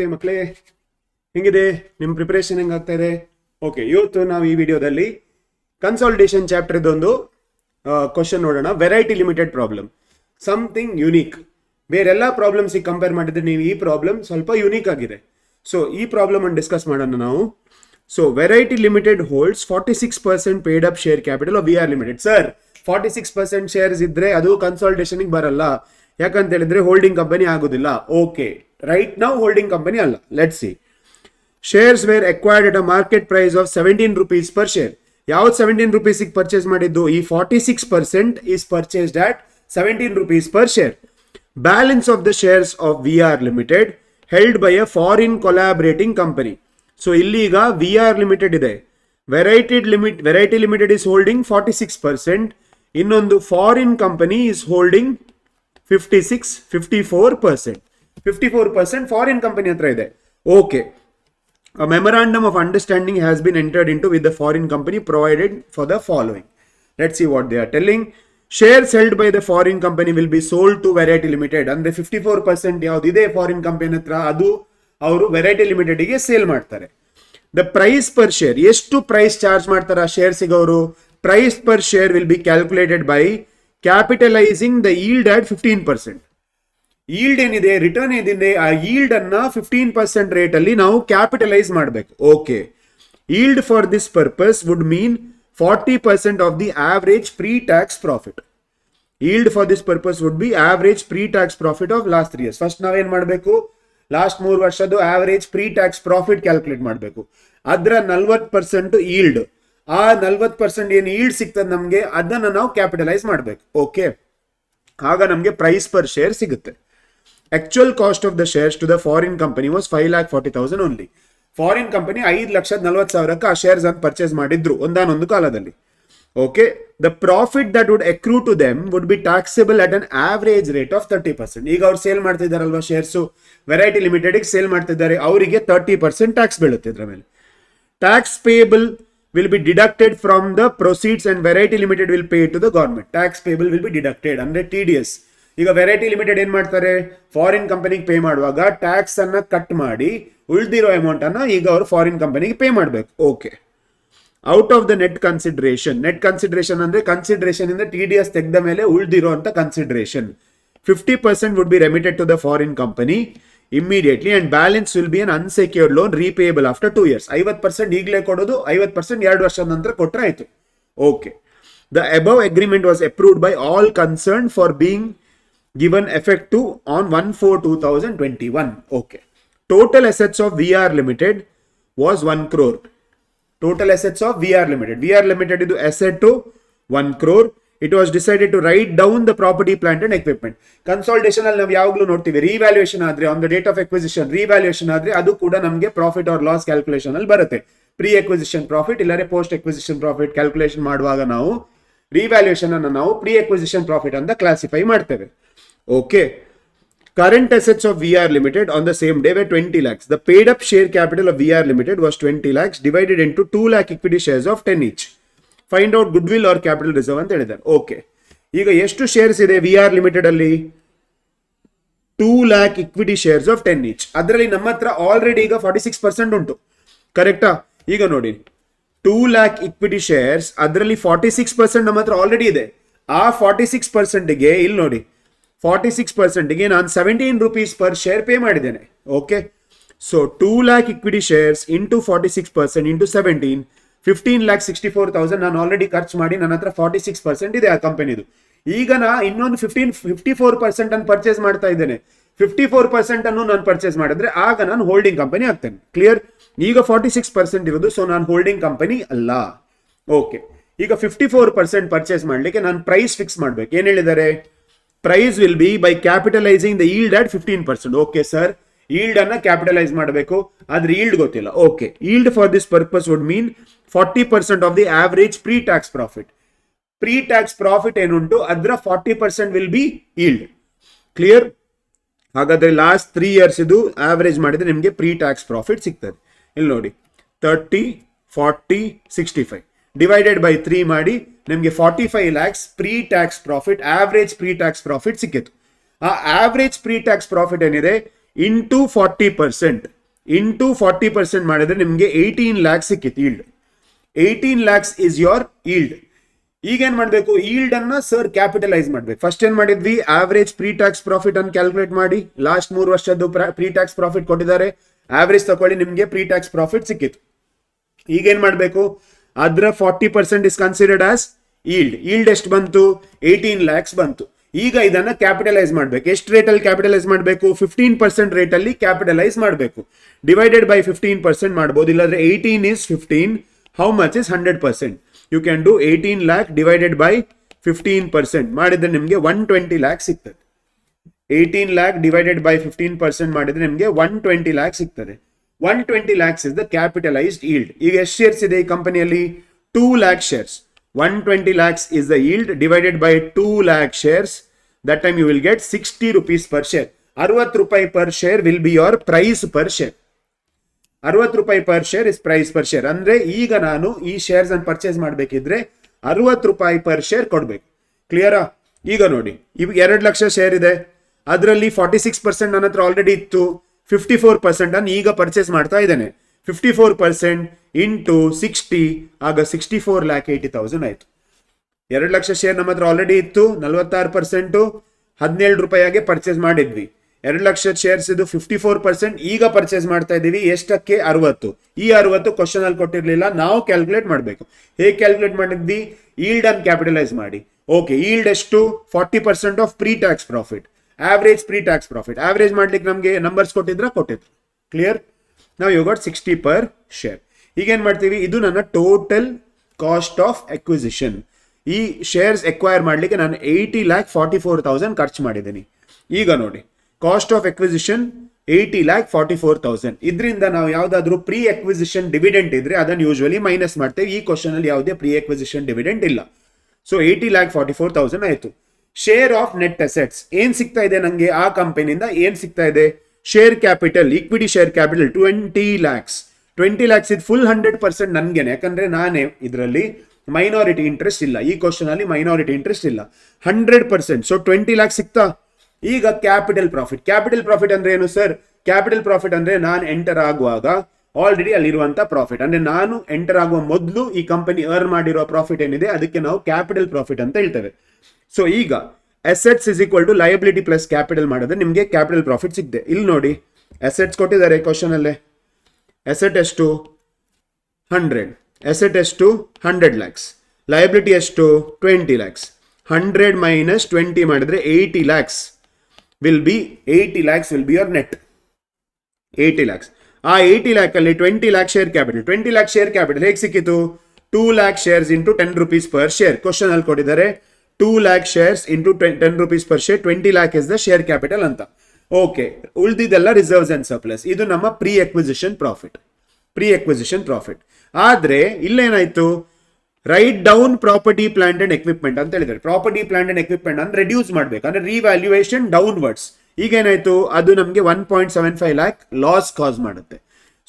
ನಮಸ್ತೆ ಮಕ್ಕಳೇ. ಹೆಂಗಿದೆ? ನಿಮ್ಮ ಪ್ರಿಪ್ರೇಷನ್ ಹೆಂಗಾಗ್ತಾ ಇದೆ? ಓಕೆ ಇವತ್ತು ನಾವು ಈ ವಿಡಿಯೋದಲ್ಲಿ ಕನ್ಸಾಲ್ಟೇಷನ್ ಚಾಪ್ಟರ್ ಇದೊಂದು ಕ್ವಶನ್ ನೋಡೋಣ. Variety limited problem something unique ಬೇರೆಲ್ಲ ಪ್ರಾಬ್ಲಮ್ಸಿಗೆ ಕಂಪೇರ್ ಮಾಡಿದ್ರೆ ನೀವು ಈ ಪ್ರಾಬ್ಲಮ್ ಸ್ವಲ್ಪ ಯುನೀಕ್ ಆಗಿದೆ. ಸೊ ಈ ಪ್ರಾಬ್ಲಮ್ ಅನ್ನು ಡಿಸ್ಕಸ್ ಮಾಡೋಣ ನಾವು. So variety limited holds forty six percent paid up share capital of V R limited sir forty six percent shares ಇದ್ರೆ ಅದು ಕನ್ಸಾಲ್ಟೇಷನ್ಗೆ ಬರಲ್ಲ. ಯಾಕಂತ ಹೇಳಿದ್ರೆ ಹೋಲ್ಡಿಂಗ್ ಕಂಪನಿ ಆಗೋದಿಲ್ಲ. ಓಕೆ ರೈಟ್ ನಾವು ಹೋಲ್ಡಿಂಗ್ ಕಂಪನಿ ಅಲ್ಲ. Let see shares were acquired at a market price of seventeen rupees per share ಯಾವ್ದು ಸೆವೆಂಟೀನ್ ರುಪೀಸಿಗೆ ಪರ್ಚೇಸ್ ಮಾಡಿದ್ದು? ಈ forty six percent is purchased at seventeen rupees per share balance of the shares of V R limited held by a foreign collaborating company so ಇಲ್ಲೀಗ V R limited ಇದೆ. Variety limit variety limited is holding forty six percent ಇನ್ನೊಂದು foreign company is holding fifty six fifty four percent fifty four percent foreign company ಹತ್ರ ಇದೆ okay memorandum of understanding has been entered into with the foreign company provided for the following. Let's see what they are telling. Shares held by the foreign company will be sold to Variety Limited. ಅಂದ್ರೆ fifty four percent ಯಾವುದಿದೆ foreign company ಹತ್ರ ಅದು ಅವರು variety ಲಿಮಿಟೆಡ್ಗೆ sale ಮಾಡ್ತಾರೆ the price per share ಎಷ್ಟು price charge ಮಾಡ್ತಾರೆ ಆ share ಸಿಗೋರು price per share will be calculated by capitalising the yield at fifteen percent yield ಏನಿದೆ? ರಿಟರ್ನ್ ಏನಿದೆ? ಆ ಈಲ್ಡ್ ಅನ್ನ ಫಿಫ್ಟೀನ್ ಪರ್ಸೆಂಟ್ ರೇಟ್ ಅಲ್ಲಿ ನಾವು ಕ್ಯಾಪಿಟಲೈಸ್ ಮಾಡಬೇಕು. Okay yield for this purpose would mean forty percent of the average pre tax profit yield for this purpose would be average pre tax profit of last three years first ನಾವೇನ್ ಮಾಡಬೇಕು? Last ಮೂರು ವರ್ಷದ್ದು average pre tax profit calculate ಮಾಡಬೇಕು. ಅದರ ನಲ್ವತ್ತು percent yield ಆ ನಲ್ವತ್ತು percent ಏನು ಈಲ್ಡ್ ಸಿಗ್ತದೆ ನಮಗೆ, ಅದನ್ನು ನಾವು ಕ್ಯಾಪಿಟಲೈಸ್ ಮಾಡಬೇಕು. ಓಕೆ ಆಗ ನಮಗೆ ಪ್ರೈಸ್ ಪರ್ ಶೇರ್ ಸಿಗುತ್ತೆ. Actual cost of the shares to the foreign company was five lakh forty thousand only foreign company ಐದು ಲಕ್ಷದ ನಲ್ವತ್ತು ಸಾವಿರಕ್ಕೆ ಆ ಶೇರ್ಸ್ ಅನ್ನು ಪರ್ಚೇಸ್ ಮಾಡಿದ್ರು, ಒಂದಾನೊಂದು ಕಾಲದಲ್ಲಿ. Okay the profit that would accrue to them would be taxable at an average rate of thirty percent ಈಗ ಅವ್ರು ಸೇಲ್ ಮಾಡ್ತಿದ್ದಾರಲ್ವಾ ಶೇರ್ಸು ವೆರೈಟಿ ಲಿಮಿಟೆಡ್ಗೆ ಸೇಲ್ ಮಾಡ್ತಿದ್ದಾರೆ, ಅವರಿಗೆ ತರ್ಟಿ ಪರ್ಸೆಂಟ್ ಟ್ಯಾಕ್ಸ್ ಬೀಳುತ್ತೆ ಇದ್ರ ಮೇಲೆ. Tax payable will be deducted from the proceeds and Variety Limited will pay to the government tax payable will be deducted ಅಂದ್ರೆ ಟಿ ಡಿ ಈಗ ವೆರೈಟಿ ಲಿಮಿಟೆಡ್ ಏನ್ ಮಾಡ್ತಾರೆ? ಫಾರಿನ್ ಕಂಪನಿಗೆ ಪೇ ಮಾಡುವಾಗ ಟ್ಯಾಕ್ಸ್ ಅನ್ನ ಕಟ್ ಮಾಡಿ ಉಳಿದಿರೋ ಅಮೌಂಟ್ ಅನ್ನ ಈಗ ಅವರು ಫಾರಿನ್ ಕಂಪನಿಗೆ ಪೇ ಮಾಡಬೇಕು. Okay out of the net consideration net consideration ಅಂದ್ರೆ ಕನ್ಸಿಡರೇಷನ್ ಇಂದ ಟಿ ಡಿ ಎಸ್ ತೆಗೆದ ಮೇಲೆ ಉಳಿದಿರೋ ಅಂತ consideration fifty percent would be remitted to the foreign company immediately and balance will be an unsecured loan repayable after two years ಐವತ್ತು percent ಈಗಲೇ ಕೊಡೋದು, ಐವತ್ತು ಪರ್ಸೆಂಟ್ ಎರಡು ವರ್ಷದ ನಂತರ ಕೊಟ್ಟರೆ ಆಯ್ತು. Okay the above agreement was approved by all concern for being given effect to on 1 4 2021 okay. Total assets of vr limited was 1 crore. Total assets of vr limited. Vr limited ಇದು asset to 1 it was decided to write down the property plant and equipment consultation ಅಲ್ಲಿ ನಾವು ಯಾವಾಗಲೂ ನೋಡ್ತೀವಿ revaluation ಆದ್ರೆ on the date of acquisition revaluation ಆದ್ರೆ ಅದು ಕೂಡ ನಮಗೆ ಪ್ರಾಫಿಟ್ ಆರ್ ಲಾಸ್ ಕ್ಯಾಲ್ಕುಲೇಷನ್ ಅಲ್ಲಿ ಬರುತ್ತೆ. ಪ್ರೀ ಎಕ್ವಿಸಿಷನ್ ಪ್ರಾಫಿಟ್ ಇಲ್ಲಾರೆ ಪೋಸ್ಟ್ ಎಕ್ವಿಸಿಷನ್ ಪ್ರಾಫಿಟ್ ಕ್ಯಾಲ್ಕುಲೇಷನ್ ಮಾಡುವಾಗ ನಾವು ರಿವ್ಯಾಲ್ಯೂಯೇಷನ್ ಅನ್ನು ನಾವು ಪ್ರೀ ಎಕ್ವಿಸಿಷನ್ ಪ್ರಾಫಿಟ್ ಅಂತ ಕ್ಲಾಸಿಫೈ ಮಾಡ್ತೇವೆ. Okay current assets of V R Limited on the same day were twenty lakhs the paid up share capital of V R Limited was twenty lakhs divided into two lakh equity shares of ten each Find goodwill or capital reserve ಅಂತ ಹೇಳಿದ್ದಾರೆ. Okay ಈಗ ಎಷ್ಟು shares ಇದೆ V R limited ಅಲ್ಲಿ? Two lakh equity shares of ten each ಅದರಲ್ಲಿ ನಮ್ಮ ಹತ್ರ already ಈಗ ಫಾರ್ಟಿ ಸಿಕ್ಸ್ ಪರ್ಸೆಂಟ್ ಉಂಟು ಕರೆಕ್ಟಾ ಈಗ ನೋಡಿ. ಟೂ ಲ್ಯಾಕ್ ಇಕ್ವಿಟಿ ಶೇರ್ಸ್ ಅದರಲ್ಲಿ ಫಾರ್ಟಿ ಸಿಕ್ಸ್ ಪರ್ಸೆಂಟ್ ನಮ್ಮ ಹತ್ರ ಆಲ್ರೆಡಿ ಇದೆ. ಆ ಫಾರ್ಟಿ ಸಿಕ್ಸ್ ಪರ್ಸೆಂಟ್ಗೆ ಇಲ್ಲಿ ನೋಡಿ. ಫಾರ್ಟಿ ಸಿಕ್ಸ್ ಪರ್ಸೆಂಟ್ಗೆ ನಾನು seventeen rupees per share pay ಮಾಡಿದ್ದೇನೆ. Okay so two lakh equity shares into forty six percent into seventeen fifteen lakh sixty four thousand ನಾನು ಆಲ್ರೆಡಿ ಖರ್ಚು ಮಾಡಿ ನನ್ನ ಹತ್ರ ಫಾರ್ಟಿ ಸಿಕ್ಸ್ ಪರ್ಸೆಂಟ್ ಇದೆ ಆ ಕಂಪನಿದು ಈಗ ನಾ ಇನ್ನೊಂದು ಫಿಫ್ಟೀನ್ ಫಿಫ್ಟಿ ಫೋರ್ ಪರ್ಸೆಂಟ್ ಅನ್ನು ಪರ್ಚೇಸ್ ಮಾಡ್ತಾ ಇದ್ದೇನೆ. ಫಿಫ್ಟಿ ಫೋರ್ ಪರ್ಸೆಂಟ್ ಅನ್ನು ನಾನು ಪರ್ಚೇಸ್ ಮಾಡಿದ್ರೆ ಆಗ ನಾನು ಹೋಲ್ಡಿಂಗ್ ಕಂಪನಿ ಆಗ್ತೇನೆ. ಕ್ಲಿಯರ್ ಈಗ ಫಾರ್ಟಿ ಸಿಕ್ಸ್ ಪರ್ಸೆಂಟ್ ಇರೋದು ಸೊ ನಾನು ಹೋಲ್ಡಿಂಗ್ ಕಂಪನಿ ಅಲ್ಲ. ಓಕೆ ಈಗ ಫಿಫ್ಟಿ ಫೋರ್ ಪರ್ಸೆಂಟ್ ಪರ್ಚೇಸ್ ಮಾಡಲಿಕ್ಕೆ ನಾನು ಪ್ರೈಸ್ ಫಿಕ್ಸ್ ಮಾಡ್ಬೇಕು. ಏನು ಹೇಳಿದ್ದಾರೆ? Price will be by capitalising the yield at fifteen percent okay sir yield ಅನ್ನ ಕ್ಯಾಪಿಟಲೈಸ್ ಮಾಡಬೇಕು. ಆದ್ರೆ ಈಲ್ಡ್ ಗೊತ್ತಿಲ್ಲ. Okay yield for this purpose would mean forty percent of the average pre-tax profit Pre-tax profit ಏನುಂಟು? ಅದರ forty percent will be yield clear ಹಾಗಾದ್ರೆ last three years ಇದು average ಮಾಡಿದ್ರೆ ನಿಮಗೆ ಪ್ರೀ ಟ್ಯಾಕ್ಸ್ ಪ್ರಾಫಿಟ್ ಸಿಗ್ತದೆ. ಇಲ್ಲಿ ನೋಡಿ thirty forty sixty five divided by three ಮಾಡಿ ನಿಮಗೆ forty five lakhs pre tax profit average pre tax profit ಸಿಕ್ಕಿತ್ತು. ಆ ಆವರೇಜ್ ಪ್ರೀ ಟ್ಯಾಕ್ಸ್ ಪ್ರಾಫಿಟ್ ಏನಿದೆ? Into forty percent into forty percent ಮಾಡಿದ್ರೆ ನಿಮಗೆ ಏಯ್ಟೀನ್ ಲ್ಯಾಕ್ಸ್ ಸಿಕ್ಕಿತ್ತು yield eighteen lakhs is your yield ಈಗ ಏನ್ ಮಾಡಬೇಕು? ಈಲ್ಡ್ ಅನ್ನ ಸರ್ ಕ್ಯಾಪಿಟಲೈಸ್ ಮಾಡ್ಬೇಕು. ಫಸ್ಟ್ ಏನ್ ಮಾಡಿದ್ವಿ? ಆವರೇಜ್ ಪ್ರೀ ಟ್ಯಾಕ್ಸ್ ಪ್ರಾಫಿಟ್ ಅನ್ನು ಕ್ಯಾಲ್ಕುಲೇಟ್ ಮಾಡಿ ಲಾಸ್ಟ್ ಮೂರು ವರ್ಷದ್ದು ಪ್ರೀ ಟ್ಯಾಕ್ಸ್ ಪ್ರಾಫಿಟ್ ಕೊಟ್ಟಿದ್ದಾರೆ. ಆವರೇಜ್ ತಗೊಳ್ಳಿ ನಿಮಗೆ ಪ್ರೀ ಟ್ಯಾಕ್ಸ್ ಪ್ರಾಫಿಟ್ ಸಿಕ್ಕಿತ್ತು ಈಗ ಏನ್ ಮಾಡಬೇಕು? ಅದರ forty percent is considered as yield yield ಎಷ್ಟು ಬಂತು? ಏಯ್ಟೀನ್ ಲ್ಯಾಕ್ಸ್ ಬಂತು. ಈಗ ಇದನ್ನ ಕ್ಯಾಪಿಟಲೈಸ್ ಮಾಡಬೇಕು. ಎಷ್ಟು ರೇಟಲ್ಲಿ ಕ್ಯಾಪಿಟಲೈಸ್ ಮಾಡಬೇಕು? ಫಿಫ್ಟೀನ್ ಪರ್ಸೆಂಟ್ ರೇಟಲ್ಲಿ ಕ್ಯಾಪಿಟಲೈಸ್ ಮಾಡಬೇಕು. ಡಿವೈಡೆಡ್ ಬೈ ಫಿಫ್ಟೀನ್ ಪರ್ಸೆಂಟ್ ಮಾಡ್ಬೋದು. ಇಲ್ಲಾಂದ್ರೆ eighteen is fifteen is hundred percent you can do eighteen lakh divided by fifteen percent ಮಾಡಿದ್ರೆ ನಿಮಗೆ ಒನ್ ಟ್ವೆಂಟಿ ಲ್ಯಾಕ್ ಸಿಗ್ತದೆ. Eighteen lakh divided by fifteen percent ಮಾಡಿದ್ರೆ ನಿಮಗೆ ಒನ್ ಟ್ವೆಂಟಿ ಲ್ಯಾಕ್ ಸಿಗ್ತದೆ. One twenty lakhs is the capitalised yield ಈಗ ಎಷ್ಟು shares ಇದೆ ಈ ಕಂಪನಿಯಲ್ಲಿ two lakh shares one twenty lakhs is the yield divided by two lakh shares that time you will get sixty rupees per share ಅರವತ್ತು ರೂಪಾಯಿ per share will be your price per share ಅರವತ್ತು ರೂಪಾಯಿ per share is price per share ಅಂದ್ರೆ ಈಗ ನಾನು ಈ shares ಅನ್ನು purchase ಮಾಡಬೇಕಿದ್ರೆ ಅರವತ್ತು ರೂಪಾಯಿ ಪರ್ ಶೇರ್ ಕೊಡ್ಬೇಕು. ಕ್ಲಿಯರಾ ಈಗ ನೋಡಿ, ಇವಾಗ ಎರಡು ಲಕ್ಷ ಶೇರ್ ಇದೆ. ಅದರಲ್ಲಿ ಫಾರ್ಟಿ ಸಿಕ್ಸ್ ಪರ್ಸೆಂಟ್ ನನ್ನ ಹತ್ರ ಆಲ್ರೆಡಿ ಇತ್ತು. ಫಿಫ್ಟಿ ಫೋರ್ ಪರ್ಸೆಂಟ್ ಅನ್ನು ಈಗ ಪರ್ಚೇಸ್ ಮಾಡ್ತಾ ಇದ್ದೇನೆ. Fifty four percent into sixty ಆಗ sixty four lakh eighty thousand ಆಯ್ತು. ಎರಡು ಲಕ್ಷ ಶೇರ್ ನಮ್ಮ ಹತ್ರ ಆಲ್ರೆಡಿ ಇತ್ತು. ನಲವತ್ತಾರು ಪರ್ಸೆಂಟು ಹದಿನೇಳು ರೂಪಾಯಿಗೆ ಪರ್ಚೇಸ್ ಮಾಡಿದ್ವಿ. ಎರಡು ಲಕ್ಷ ಶೇರ್ಸ್ ಇದು ಫಿಫ್ಟಿ ಫೋರ್ ಪರ್ಸೆಂಟ್ ಈಗ ಪರ್ಚೇಸ್ ಮಾಡ್ತಾ ಇದ್ದೀವಿ. ಎಷ್ಟಕ್ಕೆ? ಅರವತ್ತು. ಈ ಅರವತ್ತು ಕ್ವಶನ್ ಅಲ್ಲಿ ಕೊಟ್ಟಿರ್ಲಿಲ್ಲ. ನಾವು ಕ್ಯಾಲ್ಕುಲೇಟ್ ಮಾಡಬೇಕು. ಹೇಗೆ ಕ್ಯಾಲ್ಕುಲೇಟ್ ಮಾಡಿದ್ವಿ? ಈಲ್ಡ್ ಅನ್ ಕ್ಯಾಪಿಟಲೈಸ್ ಮಾಡಿ. ಓಕೆ ಈಲ್ಡ್ ಎಷ್ಟು? Forty percent of pre tax profit average pre tax profit average ಮಾಡ್ಲಿಕ್ಕೆ ನಮಗೆ ನಂಬರ್ಸ್ ಕೊಟ್ಟಿದ್ರೆ? ಕೊಟ್ಟಿದ್ರು. ಕ್ಲಿಯರ್ ನಾವು you got sixty per share ಈಗ ಏನ್ ಮಾಡ್ತೀವಿ? ಇದು ನನ್ನ ಟೋಟಲ್ ಕಾಸ್ಟ್ ಆಫ್ ಎಕ್ವಿಸಿಷನ್ ಈ ಶೇರ್ಸ್ ಎಕ್ವೈರ್ ಮಾಡಲಿಕ್ಕೆ ನಾನು eighty lakh forty four thousand ಖರ್ಚು ಮಾಡಿದ್ದೀನಿ. ಈಗ ನೋಡಿ. Cost of acquisition eighty lakh forty four thousand ಇದರಿಂದ ನಾವು ಯಾವುದಾದ್ರೂ ಪ್ರೀ ಎಕ್ವಿಸಿಷನ್ ಡಿವಿಡೆಂಟ್ ಇದ್ರೆ ಅದನ್ನು ಯೂಶುವಲಿ ಮೈನಸ್ ಮಾಡ್ತೇವೆ. ಈ ಕ್ವಶನ್ ಅಲ್ಲಿ ಯಾವುದೇ ಪ್ರೀ ಎಕ್ವಿಸಿಷನ್ ಡಿವಿಡೆಂಟ್ ಇಲ್ಲ. So eighty lakh forty four thousand ಆಯಿತು. ಶೇರ್ ಆಫ್ ನೆಟ್ ಅಸೆಟ್ಸ್ ಏನ್ ಸಿಗ್ತಾ ಇದೆ ನಂಗೆ ಆ ಕಂಪನಿಯಿಂದ ಏನ್ ಸಿಗ್ತಾ ಇದೆ? Share capital equity share capital twenty lakhs twenty lakhs ಇದು ಫುಲ್ ಹಂಡ್ರೆಡ್ ಪರ್ಸೆಂಟ್ ನನ್ಗೇನೆ. ಯಾಕಂದ್ರೆ ನಾನೇ ಇದರಲ್ಲಿ ಮೈನಾರಿಟಿ ಇಂಟ್ರೆಸ್ಟ್ ಇಲ್ಲ. ಈ ಕ್ವಶನ್ ಅಲ್ಲಿ ಮೈನಾರಿಟಿ ಇಂಟ್ರೆಸ್ಟ್ ಇಲ್ಲ. Hundred percent so twenty lakhs ಸಿಗ್ತಾ? ಈಗ ಕ್ಯಾಪಿಟಲ್ ಪ್ರಾಫಿಟ್ ಕ್ಯಾಪಿಟಲ್ ಪ್ರಾಫಿಟ್ ಅಂದ್ರೆ ಏನು ಸರ್ ಕ್ಯಾಪಿಟಲ್ ಪ್ರಾಫಿಟ್ ಅಂದ್ರೆ ನಾನು ಎಂಟರ್ ಆಗುವಾಗ ಆಲ್ರೆಡಿ ಅಲ್ಲಿರುವಂತ ಪ್ರಾಫಿಟ್ ಅಂದ್ರೆ ನಾನು ಎಂಟರ್ ಆಗುವ ಮೊದಲು ಈ ಕಂಪನಿ ಅರ್ನ್ ಮಾಡಿರೋ ಪ್ರಾಫಿಟ್ ಏನಿದೆ, ಅದಕ್ಕೆ ನಾವು ಕ್ಯಾಪಿಟಲ್ ಪ್ರಾಫಿಟ್ ಅಂತ ಹೇಳ್ತೇವೆ. ಸೊ ಈಗ assets is equal to liability plus capital ಮಾಡಿದ್ರೆ ನಿಮಗೆ ಕ್ಯಾಪಿಟಲ್ ಪ್ರಾಫಿಟ್ ಸಿಗ್ತದೆ. ಇಲ್ಲಿ ನೋಡಿ ಅಸೆಟ್ಸ್ ಕೊಟ್ಟಿದ್ದಾರೆ ಕ್ವಶನ್ ಅಲ್ಲೇ. ಅಸೆಟ್ ಎಷ್ಟು? ಹಂಡ್ರೆಡ್ ಅಸೆಟ್ ಎಷ್ಟು? ಹಂಡ್ರೆಡ್ ಲ್ಯಾಕ್ಸ್ ಲಯಬಿಲಿಟಿ ಎಷ್ಟು? Twenty lakhs hundred minus twenty ಮಾಡಿದ್ರೆ eighty lakhs will be eighty lakhs will be your net eighty lakhs ಆ eighty ಲ್ಯಾಕಲ್ಲಿ twenty lakh share capital twenty lakh share capital ಹೇಗೆ ಸಿಕ್ಕಿತು? Two lakh shares into ten rupees per share question ಅಲ್ಲಿ ಕೊಟ್ಟಿದ್ದಾರೆ. Two lakh shares into ten rupees per share twenty lakh is the share capital ಅಂತ. Okay ಉಳಿದಿದ್ದೆಲ್ಲ reserves and surplus ಇದು ನಮ್ಮ pre acquisition profit pre acquisition profit ಆದರೆ, ಇಲ್ಲೇನಾಯ್ತು? Write down property plant and equipment ಅಂತ ಹೇಳಿದ್ದಾರೆ. Property plant and equipment ಅಂದ್ರೆ reduce ಮಾಡಬೇಕು. ಅಂದ್ರೆ revaluation downwards ಈಗ ಏನಾಯ್ತು? ಅದು ನಮಗೆ one point seven five lakh loss cause ಮಾಡುತ್ತೆ.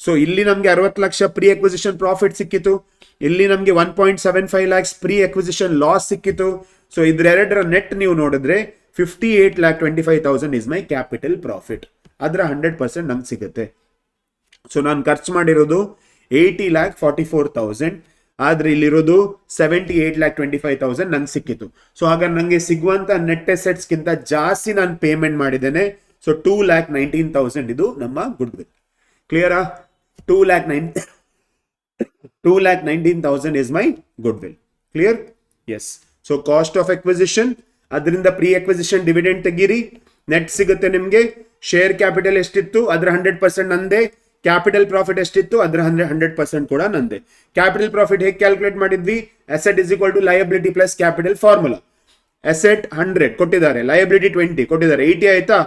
ಸೊ ಇಲ್ಲಿ ನಮಗೆ ಅರವತ್ತು ಲಕ್ಷ ಪ್ರೀ ಎಕ್ವಿಸಿಷನ್ ಪ್ರಾಫಿಟ್ ಸಿಕ್ಕಿತು. ಇಲ್ಲಿ ನಮಗೆ one point seven five lakhs pre acquisition loss ಸಿಕ್ಕಿತು. ಸೊ ಇದ್ರೆರಡರ ನೆಟ್ ನೀವು ನೋಡಿದ್ರೆ fifty eight lakh twenty five thousand is my capital profit ಅದರ ಹಂಡ್ರೆಡ್ ಪರ್ಸೆಂಟ್ ನಮ್ಗೆ ಸಿಗುತ್ತೆ. ಸೊ ನಾನು ಖರ್ಚು ಮಾಡಿರೋದು eighty lakh forty four thousand ಆದ್ರೆ ಇಲ್ಲಿರೋದು seventy eight lakh twenty five thousand ನಂಗೆ ಸಿಕ್ಕಿತು ಸೊ ಆಗ ನನಗೆ ಸಿಗುವಂತ ನೆಟ್ ಗಿಂತ ಜಾಸ್ತಿ ನಾನು ಪೇಮೆಂಟ್ ಮಾಡಿದ್ದೇನೆ. So two lakh nineteen thousand ಇದು ನಮ್ಮ ಗುಡ್ ವಿಲ್ ಕ್ಲಿಯರಾ two lakh nine two lakh nineteen thousand is my goodwill clear yes so cost of acquisition ಅದರಿಂದ ಪ್ರೀ ಎಕ್ವಿಸಿಷನ್ ಡಿವಿಡೆಂಟ್ ತೆಗೀರಿ. ನೆಟ್ ಸಿಗುತ್ತೆ ನಿಮಗೆ. ಶೇರ್ ಕ್ಯಾಪಿಟಲ್ ಎಷ್ಟಿತ್ತು? ಅದರ ಹಂಡ್ರೆಡ್ ಪರ್ಸೆಂಟ್ ನಂದೆ. ಕ್ಯಾಪಿಟಲ್ ಪ್ರಾಫಿಟ್ ಎಷ್ಟಿತ್ತು? ಅದರ ಹಂಡ್ರೆಡ್ ಹಂಡ್ರೆಡ್ ಪರ್ಸೆಂಟ್ ಕೂಡ ನಂದೆ. ಕ್ಯಾಪಿಟಲ್ ಪ್ರಾಫಿಟ್ ಹೇಗೆ ಕ್ಯಾಲ್ಕುಲೇಟ್ ಮಾಡಿದ್ವಿ? Asset is equal to liability plus capital formula asset hundred ಕೊಟ್ಟಿದ್ದಾರೆ. ಲಯಬಿಲಿಟಿ ಟ್ವೆಂಟಿ ಕೊಟ್ಟಿದ್ದಾರೆ. ಏಯ್ಟಿ ಆಯ್ತಾ?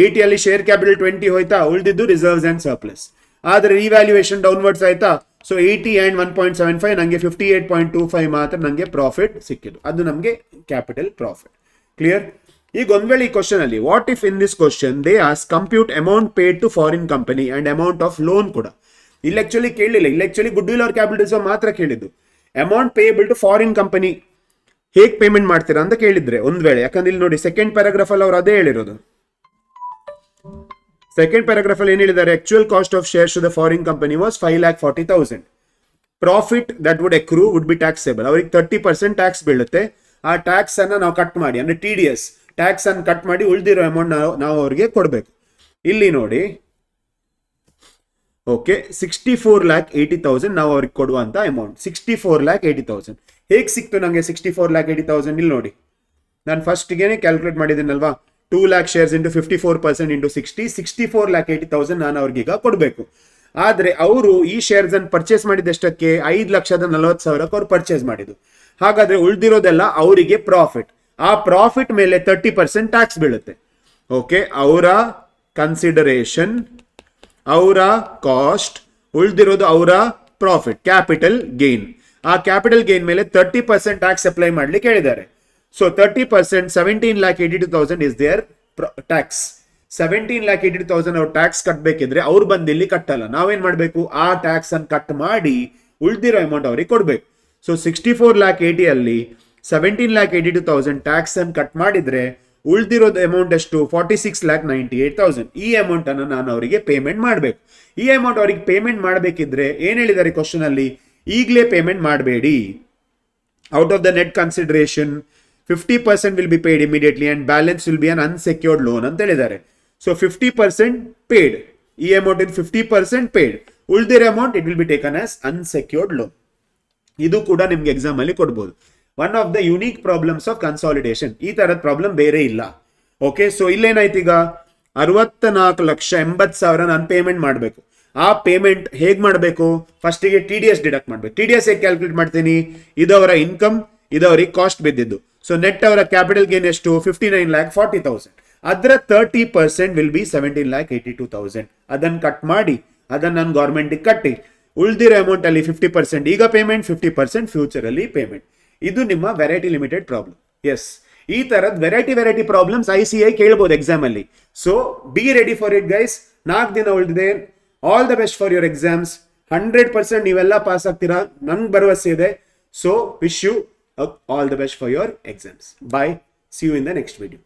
ಏಯ್ಟಿ ಅಲ್ಲಿ ಶೇರ್ ಕ್ಯಾಪಿಟಲ್ ಟ್ವೆಂಟಿ ಹೋಯ್ತಾ? ಉಳಿದಿದ್ದು ರಿಸರ್ವ್ಸ್ ಅಂಡ್ ಸರ್ಪ್ಲಸ್ ಆದ್ರೆ ರಿವ್ಯಾಲ್ಯೂಯೇಷನ್ ಡೌನ್ವರ್ಡ್ಸ್ ಆಯ್ತಾ? So eighty and one point seven five ನನಗೆ fifty eight point two five ಮಾತ್ರ ನನಗೆ ಪ್ರಾಫಿಟ್ ಸಿಕ್ಕಿದ್ದು. ಅದು ನಮಗೆ ಕ್ಯಾಪಿಟಲ್ ಪ್ರಾಫಿಟ್ ಕ್ಲಿಯರ್ ಈಗ ಒಂದ್ ವೇಳೆ ಈ ಕ್ವಶನ್ ಅಲ್ಲಿ what if in this question they ask compute amount paid to foreign company and amount of loan ಕೂಡ. ಇಲ್ಲಿ ಆಕ್ಚುಲಿ ಕೇಳಲಿಲ್ಲ, ಇಲ್ಲಿ ಆಕ್ಚುಲಿ ಗುಡ್ ವಿಲ್ ಅವ್ರ ಕ್ಯಾಪಿಟಲ್ಸ್ ಮಾತ್ರ ಕೇಳಿದ್ದು. Amount payable to foreign company ಹೇಗೆ ಪೇಮೆಂಟ್ ಮಾಡ್ತೀರಾ ಅಂತ ಕೇಳಿದ್ರೆ ಒಂದ್ ವೇಳೆ ಯಾಕಂದ್ರೆ ಇಲ್ಲಿ ನೋಡಿ ಸೆಕೆಂಡ್ ಪ್ಯಾರಾಗ್ರಾಫ್ ಅಲ್ಲಿ ಅವ್ರು ಅದೇ ಹೇಳಿರೋದು. ಸೆಕೆಂಡ್ ಪ್ಯಾರಾಗ್ರಾಫ್ ಅಲ್ಲಿ ಏನ್ ಹೇಳಿದ್ದಾರೆ actual cost of shares the foreign company was five lakh forty thousand profit that would accrue would be taxable ಅವ್ರಿಗೆ ತರ್ಟಿ ಪರ್ಸೆಂಟ್ ಟ್ಯಾಕ್ಸ್ ಬೀಳುತ್ತೆ. ಆ ಟ್ಯಾಕ್ಸ್ ಅನ್ನ ನಾವು ಕಟ್ ಮಾಡಿ, ಅಂದ್ರೆ ಟಿ ಡಿ ಎಸ್ ಟ್ಯಾಕ್ಸ್ ಅನ್ನು ಕಟ್ ಮಾಡಿ ಉಳಿದಿರೋ ಅಮೌಂಟ್ ನಾವು ನಾವು ಅವ್ರಿಗೆ ಕೊಡಬೇಕು. ಇಲ್ಲಿ ನೋಡಿ. Okay sixty four lakh eighty thousand ನಾವು ಅವ್ರಿಗೆ ಕೊಡುವಂಥ amount sixty four lakh eighty thousand ಹೇಗೆ ಸಿಕ್ತು ನನಗೆ sixty four lakh eighty thousand ಇಲ್ಲಿ ನೋಡಿ. ನಾನು ಫಸ್ಟ್ಗೆ calculate ಮಾಡಿದ್ದೀನಲ್ವಾ? Two lakh shares into fifty four percent into sixty sixty four lakh eighty thousand ನಾನು ಅವ್ರಿಗೀಗ ಕೊಡಬೇಕು. ಆದರೆ ಅವರು ಈ ಶೇರ್ಸ್ ಅನ್ನು ಪರ್ಚೇಸ್ ಮಾಡಿದಷ್ಟಕ್ಕೆ ಐದು ಲಕ್ಷದ ನಲವತ್ತು ಸಾವಿರಕ್ಕೆ ಅವ್ರು ಪರ್ಚೇಸ್ ಮಾಡಿದ್ದು. ಹಾಗಾದ್ರೆ ಉಳಿದಿರೋದೆಲ್ಲ ಅವರಿಗೆ ಪ್ರಾಫಿಟ್ ಆ ಪ್ರಾಫಿಟ್ ಮೇಲೆ ತರ್ಟಿ ಪರ್ಸೆಂಟ್ ಟ್ಯಾಕ್ಸ್ ಬೀಳುತ್ತೆ. ಓಕೆ ಅವರ ಕನ್ಸಿಡರೇಷನ್ ಅವರ ಕಾಸ್ಟ್ ಉಳಿದಿರೋದು ಅವರ ಪ್ರಾಫಿಟ್ ಕ್ಯಾಪಿಟಲ್ ಗೇನ್ ಆ ಕ್ಯಾಪಿಟಲ್ ಗೇನ್ ಮೇಲೆ ತರ್ಟಿ ಪರ್ಸೆಂಟ್ ಟ್ಯಾಕ್ಸ್ ಅಪ್ಲೈ ಮಾಡ್ಲಿಕ್ಕೆ ಹೇಳಿದ್ದಾರೆ. So thirty percent seventeen lakh eighty two thousand is there tax seventeen lakh eighty two thousand ಅವ್ರು ಟ್ಯಾಕ್ಸ್ ಕಟ್ಟಬೇಕಿದ್ರೆ ಅವ್ರು ಬಂದು ಇಲ್ಲಿ ಕಟ್ಟಲ್ಲ. ನಾವೇನ್ ಮಾಡಬೇಕು? ಆ ಟ್ಯಾಕ್ಸ್ ಅನ್ನು ಕಟ್ ಮಾಡಿ ಉಳಿದಿರೋ ಅಮೌಂಟ್ ಅವ್ರಿಗೆ ಕೊಡಬೇಕು. So sixty four lakh eighty ಅಲ್ಲಿ seventeen lakh eighty two thousand ಟ್ಯಾಕ್ಸನ್ನು cut ಮಾಡಿದರೆ ಉಳಿದಿರೋದು ಅಮೌಂಟ್ ಎಷ್ಟು? Forty six lakh ninety eight thousand ಈ ಅಮೌಂಟನ್ನು ನಾನು ಅವರಿಗೆ ಪೇಮೆಂಟ್ ಮಾಡಬೇಕು. ಈ ಅಮೌಂಟ್ ಅವರಿಗೆ ಪೇಮೆಂಟ್ ಮಾಡಬೇಕಿದ್ರೆ ಏನು ಹೇಳಿದ್ದಾರೆ ಕ್ವಶನ್ ಅಲ್ಲಿ? ಈಗಲೇ ಪೇಮೆಂಟ್ ಮಾಡಬೇಡಿ. Out of the net consideration 50% will be paid immediately and balance will be un unsecured loan ಅಂತ ಹೇಳಿದ್ದಾರೆ. ಸೊ ಫಿಫ್ಟಿ ಪರ್ಸೆಂಟ್ ಪೇಯ್ಡ್ ಈ amount in fifty percent paid ಉಳಿದಿರೋ amount it will be taken as unsecured loan ಇದು ಕೂಡ ನಿಮ್ಗೆ ಎಕ್ಸಾಮಲ್ಲಿ ಕೊಡ್ಬೋದು. One of the unique problems of consolidation ಈ ತರದ ಪ್ರಾಬ್ಲಮ್ ಬೇರೆ ಇಲ್ಲ. ಓಕೆ ಸೊ ಇಲ್ಲೇನಾಯ್ತು ಈಗ ಅರವತ್ತ ನಾಲ್ಕು ಲಕ್ಷ ಎಂಬತ್ತು ಸಾವಿರ ನಾನು ಪೇಮೆಂಟ್ ಮಾಡಬೇಕು. ಆ ಪೇಮೆಂಟ್ ಹೇಗೆ ಮಾಡಬೇಕು? ಫಸ್ಟಿಗೆ ಟಿ ಡಿ ಎಸ್ ಡಿಡಕ್ಟ್ ಮಾಡಬೇಕು. ಟಿ ಡಿ ಎಸ್ ಹೇಗೆ ಕ್ಯಾಲ್ಕುಲೇಟ್ ಮಾಡ್ತೀನಿ? ಇದವರ ಇನ್ಕಮ್ ಇದವರಿಗೆ ಕಾಸ್ಟ್ ಬಿದ್ದಿದ್ದು. ಸೊ ನೆಟ್ ಅವರ ಕ್ಯಾಪಿಟಲ್ ಗೇನ್ ಎಷ್ಟು? Fifty nine lakh forty thousand ಅದರ thirty percent will be seventeen lakh eighty two thousand ಅದನ್ನು ಕಟ್ ಮಾಡಿ ಅದನ್ನು ನಾನು ಗೌರ್ಮೆಂಟಿಗೆ ಕಟ್ಟಿ. ಉಳಿದಿರೋ ಅಮೌಂಟಲ್ಲಿ ಫಿಫ್ಟಿ ಪರ್ಸೆಂಟ್ ಈಗ ಪೇಮೆಂಟ್ ಫಿಫ್ಟಿ ಪರ್ಸೆಂಟ್ ಫ್ಯೂಚರಲ್ಲಿ ಪೇಮೆಂಟ್ ಇದು ನಿಮ್ಮ ವೆರೈಟಿ ಲಿಮಿಟೆಡ್ ಪ್ರಾಬ್ಲಮ್ ಎಸ್ ಈ ತರದ್ variety variety problems I C I ಕೇಳ್ಬೋದು ಎಕ್ಸಾಮ್ ಅಲ್ಲಿ. So be ready for it guys ನಾಲ್ಕು ದಿನ ಉಳಿದಿದೆ. All the best for your exams hundred percent ನೀವೆಲ್ಲ ಪಾಸ್ ಆಗ್ತೀರಾ? ನಂಗೆ ಭರವಸೆ ಇದೆ. So wish you all the best for your exams bye see you in the next video